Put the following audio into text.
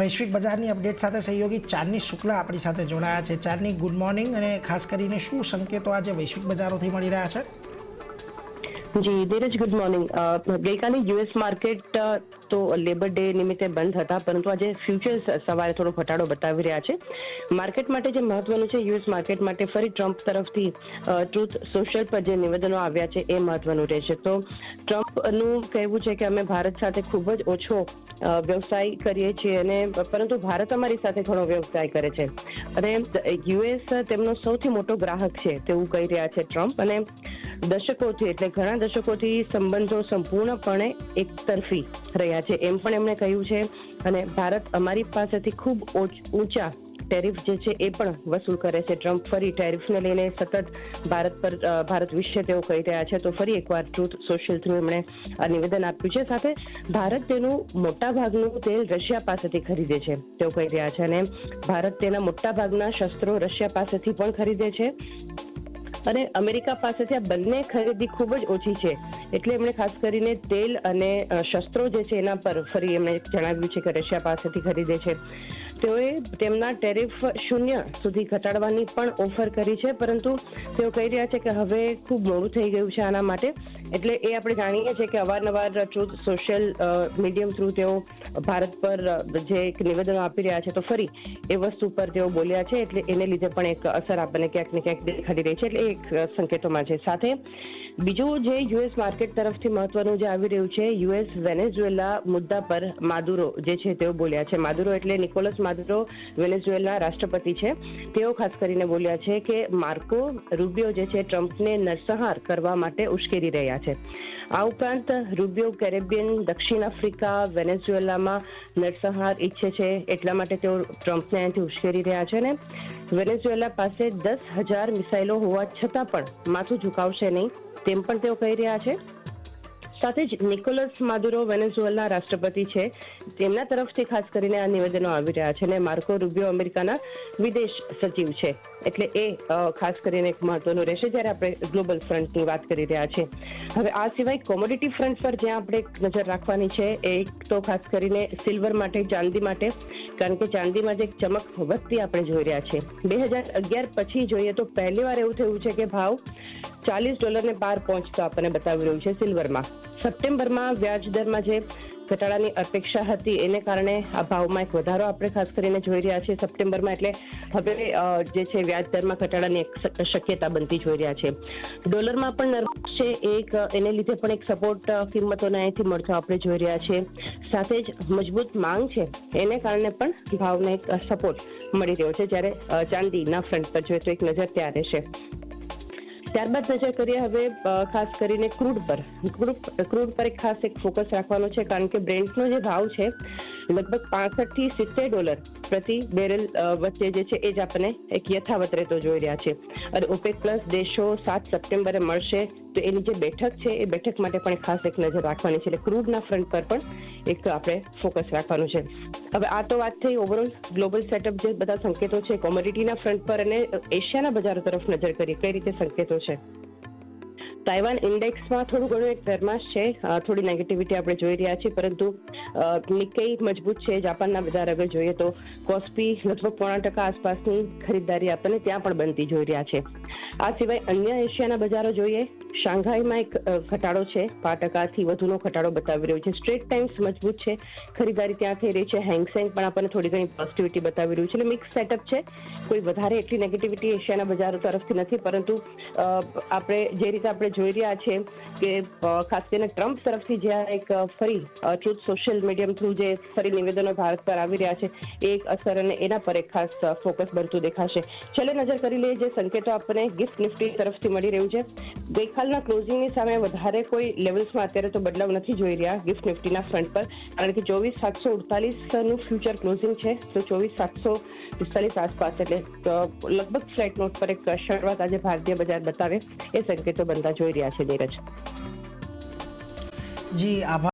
વૈશ્વિક બજારની અપડેટ સાથે સહયોગી ચાંદની શુક્લા આપણી સાથે જોડાયા છે. ચાંદની ગુડ મોર્નિંગ અને ખાસ કરીને શું સંકેતો આજે વૈશ્વિક બજારોથી મળી રહ્યા છે? જી, ધીરજ ગુડ મોર્નિંગ ગઈકાલે યુએસ માર્કેટ તો લેબર ડે નિમિત્તે બંધ હતા, પરંતુ આજે ફ્યુચર્સ સવારે થોડો ઘટાડો બતાવી રહ્યા છે. માર્કેટ માટે જે મહત્વનું છે યુએસ માર્કેટ માટે ફરી ટ્રમ્પ તરફથી ટ્રુથ સોશિયલ પર જે નિવેદનો આવ્યા છે, એ મહત્વનું રહેશે. તો ટ્રમ્પનું કહેવું છે કે અમે ભારત સાથે ખૂબ જ ઓછો વ્યવસાય કરીએ છીએ અને પરંતુ ભારત અમારી સાથે ઘણો વ્યવસાય કરે છે. અને યુએસ તેમનો સૌથી મોટો ગ્રાહક છે તેવું કહી રહ્યા છે ટ્રમ્પ અને દશકોથી એટલે ઘણા દશકોથી સંબંધો સંપૂર્ણપણે એકતરફી રહ્યા છે. એમ પણ એમણે કહ્યું છે અને ભારત અમારી પાસેથી ખૂબ ઊંચા ટેરિફ જે છે એ પણ વસૂલ કરે છે. ટ્રમ્પ ફરી ટેરિફને લઈને સતત ભારત પર ભારત વિશે તેઓ કહી રહ્યા છે. તો ફરી એકવાર ટ્રુથ સોશિયલ થ્રુ એમણે નિવેદન આપ્યું છે. સાથે ભારત તેનું મોટા ભાગનું તેલ રશિયા પાસેથી ખરીદે છે. તેઓ કહી રહ્યા છે અને ભારત તેના મોટા ભાગના શસ્ત્રો રશિયા પાસેથી પણ ખરીદે છે. અને અમેરિકા પાસેથી આ બંને ખરીદી ખૂબ જ ઓછી છે. એટલે એમણે ખાસ કરીને તેલ અને શસ્ત્રો જે છે એના પર ફરી એમણે જણાવ્યું છે કે રશિયા પાસેથી ખરીદે છે. તેઓએ તેમના ટેરિફ શૂન્ય સુધી ઘટાડવાની પણ ઓફર કરી છે, પરંતુ તેઓ કહી રહ્યા છે કે હવે ખૂબ મોડું થઈ ગયું છે આના માટે. એટલે એ આપણે જાણીએ છીએ કે અવારનવાર ટ્રુથ સોશિયલ મીડિયમ થ્રુ તેઓ ભારત પર જે એક નિવેદનો આપી રહ્યા છે, તો ફરી એ વસ્તુ પર તેઓ બોલ્યા છે, એટલે એને લીધે પણ એક અસર આપણને ક્યાંક ને ક્યાંક દેખાડી રહી છે, એટલે એક સંકેતોમાં છે. સાથે બીજું જે યુએસ માર્કેટ તરફથી મહત્વનું જે આવી રહ્યું છે યુએસ વેનેઝુએલા મુદ્દા પર માદુરો જે છે તેઓ બોલ્યા છે. માદુરો એટલે નિકોલસ માદુરો વેનેઝુએલા રાષ્ટ્રપતિ છે. તેઓ ખાસ કરીને બોલ્યા છે કે માર્કો રૂબિયો જે છે ટ્રમ્પને નરસંહાર કરવા માટે ઉશ્કેરી રહ્યા છે. આ ઉપરાંત રૂબિયો, કેરેબિયન, દક્ષિણ આફ્રિકા, વેનેઝુએલામાં નરસંહાર ઈચ્છે છે. એટલા માટે તેઓ ટ્રમ્પને અહીંથી ઉશ્કેરી રહ્યા છે ને વેનેઝુએલા પાસે દસ હજાર મિસાઇલો હોવા છતાં પણ માથું ઝુકાવશે નહીં તેમ પણ તેઓ કહી રહ્યા છે. સાથે જ નિકોલસ માદુરો વેનેઝુએલના રાષ્ટ્રપતિ છે. તેમના તરફથી ખાસ કરીને આ નિવેદનો આવી રહ્યા છે અને માર્કો રૂબિયો અમેરિકાના વિદેશ સચિવ છે. એટલે એ ખાસ કરીને એક મહત્વનું રહેશે જ્યારે આપણે ગ્લોબલ ફ્રન્ટની વાત કરી રહ્યા છે હવે આ સિવાય કોમોડિટી ફ્રન્ટ પર જ્યાં આપણે નજર રાખવાની છે, એ તો ખાસ કરીને સિલ્વર માટે, ચાંદી માટે, કારણ કે ચાંદીમાં જે ચમક વધતી આપણે જોઈ રહ્યા છે બે હજાર અગિયાર પછી જોઈએ તો પહેલી વાર એવું થયું છે કે ભાવ ચાલીસ ડોલરને પાર પહોંચતો આપણને બતાવી રહ્યું છે સિલ્વરમાં. સપ્ટેમ્બરમાં વ્યાજ દરમાં જે ઘટાડાની અપેક્ષા હતી એને કારણે આ ભાવમાં એક વધારો આપણે ખાસ કરીને જોઈ રહ્યા છીએ સપ્ટેમ્બરમાં એટલે હવે જે છે વ્યાજ દરમાં ઘટાડાની એક શક્યતા બનતી જોઈ રહ્યા છે. ડોલરમાં પણ નર્વસ છે, એક, એને લીધે પણ એક સપોર્ટ કિંમતોને અહીંથી મળતો આપણે જોઈ રહ્યા છીએ. સાથે જ મજબૂત માંગ છે, એને કારણે પણ ભાવને એક સપોર્ટ મળી રહ્યો છે. જ્યારે ચાંદીના ફ્રન્ટ પર જોઈએ તો એક નજર ત્યાં રહેશે. ત્યારબાદ નજર કરીએ હવે ખાસ કરીને ક્રૂડ પર. ક્રૂડ ક્રૂડ પર એક ખાસ એક ફોકસ રાખવાનો છે, કારણ કે બ્રેન્ડનો જે ભાવ છે, લગભગ પાસઠથી સિત્તેર ડોલર પ્રતિ બેરલ વચ્ચે જે છે, એ જ આપણને એક યથાવત રહેતો જોઈ રહ્યા છે. અને ઓપેક પ્લસ દેશો સાત સપ્ટેમ્બરે મળશે, તો એની જે બેઠક છે, એ બેઠક માટે પણ ખાસ એક નજર રાખવાની છે. એટલે ક્રૂડના ફ્રન્ટ પર પણ એક તો આપણે ફોકસ રાખવાનું છે. હવે આ તો વાત થઈ ઓવરઓલ ગ્લોબલ સેટઅપ જે બધા સંકેતો છે કોમોડિટીના ફ્રન્ટ પર અને એશિયાના બજારો તરફ નજર કરીએ કઈ રીતે સંકેતો છે? તાઇવાન ઇન્ડેક્સમાં થોડું ઘણું એક ગરમાશ છે થોડી નેગેટિવિટી આપણે જોઈ રહ્યા છીએ પરંતુ અ, નિક્કેઈ મજબૂત છે જાપાનના બજાર આગળ જોઈએ તો કોસ્પી લગભગ પોણા ટકા આસપાસની ખરીદદારી આપણને ત્યાં પણ બનતી જોઈ રહ્યા છે. આ સિવાય અન્ય એશિયાના બજારો જોઈએ શાંઘાઈમાં એક ઘટાડો છે. પાંચ ટકાથી વધુનો ઘટાડો બતાવી રહ્યો છે. સ્ટ્રેટ ટાઈમ્સ મજબૂત છે. ખરીદારી ત્યાં થઈ રહી છે. હેંગસેંગ પણ આપણને થોડી ઘણી પોઝિટિવિટી બતાવી રહ્યું છે. એટલે મિક્સ સેટઅપ છે. કોઈ વધારે એટલી નેગેટિવિટી એશિયાના બજારો તરફથી નથી. પરંતુ આપણે જે રીતે આપણે જોઈ રહ્યા છે કે ખાસ કરીને ટ્રમ્પ તરફથી જ્યાં એક ફરી ટ્રુથ સોશિયલ મીડિયમ થ્રુ જે ફરી નિવેદનો ભારત પર આવી રહ્યા છે, એ એક અસર અને એના પર એક ખાસ ફોકસ બનતું દેખાશે. છેલ્લે નજર કરી લઈએ જે સંકેતો આપણને ગિફ્ટ નિફ્ટી તરફથી મળી રહ્યું છે. ગઈકાલના ક્લોઝિંગની સામે વધારે કોઈ લેવલ્સમાં અત્યારે તો બદલાવ નથી જોઈ રહ્યા ગિફ્ટ નિફ્ટીના ફ્રન્ટ પર. કારણ કે ચોવીસ સાતસો અડતાલીસનું ફ્યુચર ક્લોઝિંગ છે. તો ચોવીસ સાતસો પિસ્તાલીસ આસપાસ એટલે લગભગ ફ્લેટ નોટ પર એક શરૂઆત આજે ભારતીય બજાર બતાવે. એ સંકેતો બનતા જોઈ રહ્યા છે નીરજ જી, આભાર.